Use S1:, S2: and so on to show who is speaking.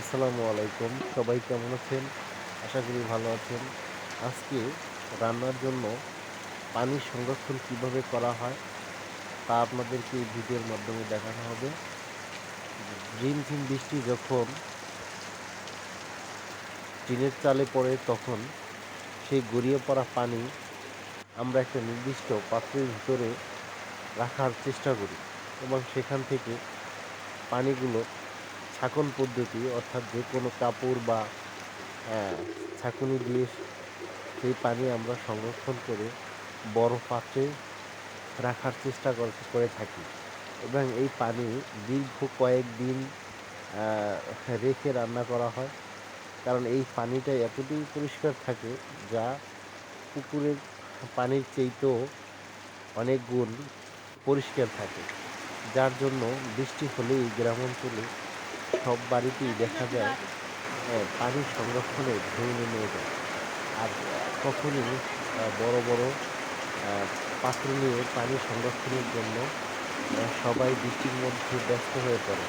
S1: আসসালামু আলাইকুম। সবাই কেমন আছেন? আশা করি ভালো আছেন। আজকে রান্নার জন্য পানি সংরক্ষণ কীভাবে করা হয় তা আপনাদেরকে এই ভিডিওর মাধ্যমে দেখানো হবে। ঝিমঝিম বৃষ্টি যখন টিনের চালে পড়ে, তখন সেই গড়িয়ে পড়া পানি আমরা একটা নির্দিষ্ট পাত্রের ভিতরে রাখার চেষ্টা করি এবং সেখান থেকে পানিগুলো ছাঁকন পদ্ধতি, অর্থাৎ যে কোনো কাপড় বা ছাঁকুনি দিয়ে সেই পানি আমরা সংরক্ষণ করে বড় পাত্রে রাখার চেষ্টা করে থাকি। এবং এই পানি দীর্ঘ কয়েকদিন রেখে রান্না করা হয়। কারণ এই পানিটা এতটাই পরিষ্কার থাকে যা পুকুরের পানির চেয়েতেও অনেক গুণ পরিষ্কার থাকে। যার জন্য বৃষ্টি হলেই গ্রাম অঞ্চলে সব বাড়িতেই দেখা যায় পানি সংরক্ষণে ঢেউ নেমে যায়। আর কখনই বড় বড় পাত্র নিয়ে পানি সংরক্ষণের জন্য সবাই বৃষ্টির মধ্যে ব্যস্ত হয়ে পড়ে।